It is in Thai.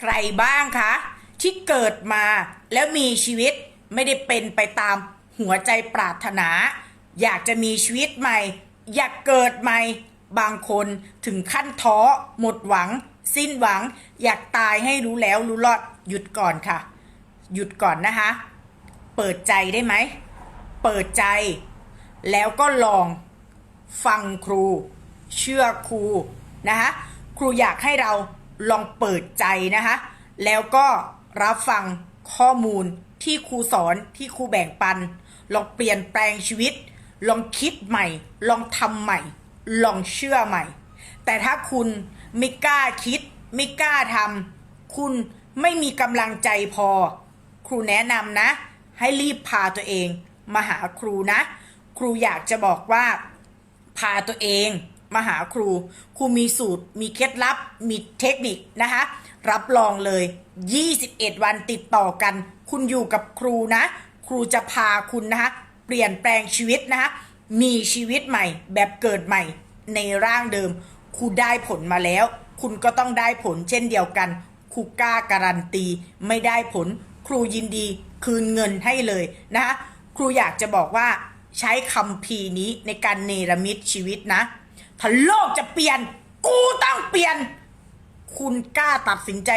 ใครบ้างคะ ที่เกิดมาแล้วมีชีวิตไม่ได้เป็นไปตามหัวใจปรารถนา อยากจะมีชีวิตใหม่ อยากเกิดใหม่ บางคนถึงขั้นท้อ หมดหวัง สิ้นหวัง อยากตายให้รู้แล้วรู้รอดหยุดก่อนค่ะ หยุดก่อนนะคะ เปิดใจได้ไหม เปิดใจ แล้วก็ลองฟังครู เชื่อครูนะคะครูอยากให้เรา ลองเปิดใจนะคะ แล้วก็รับฟังข้อมูลที่ครูสอนที่ครูแบ่งปัน ลองเปลี่ยนแปลงชีวิต ลองคิดใหม่ ลองทำใหม่ ลองเชื่อใหม่ แต่ถ้าคุณไม่กล้าคิด ไม่กล้าทำคุณไม่มีกำลังใจพอ ครูแนะนำนะ ให้รีบพาตัวเอง มาหาครูนะ ครูอยากจะบอกว่า พาตัวเอง มาหาครู ครูมีสูตร มีเคล็ดลับ มีเทคนิคนะคะ รับรองเลย 21 วันติดต่อกัน คุณอยู่กับครูนะ ครูจะพาคุณนะคะเปลี่ยนแปลงชีวิตนะคะมีชีวิตใหม่แบบเกิดใหม่ในร่างเดิมครูได้ผลมาแล้ว คุณก็ต้องได้ผลเช่นเดียวกัน ครูกล้าการันตี ไม่ได้ผล ครูยินดีคืนเงินให้เลยนะคะครูอยากจะบอกว่าใช้คำพีนี้ในการเนรมิตชีวิตนะ ถ้าโลกจะเปลี่ยน กูต้องเปลี่ยน คุณกล้าตัดสินใจ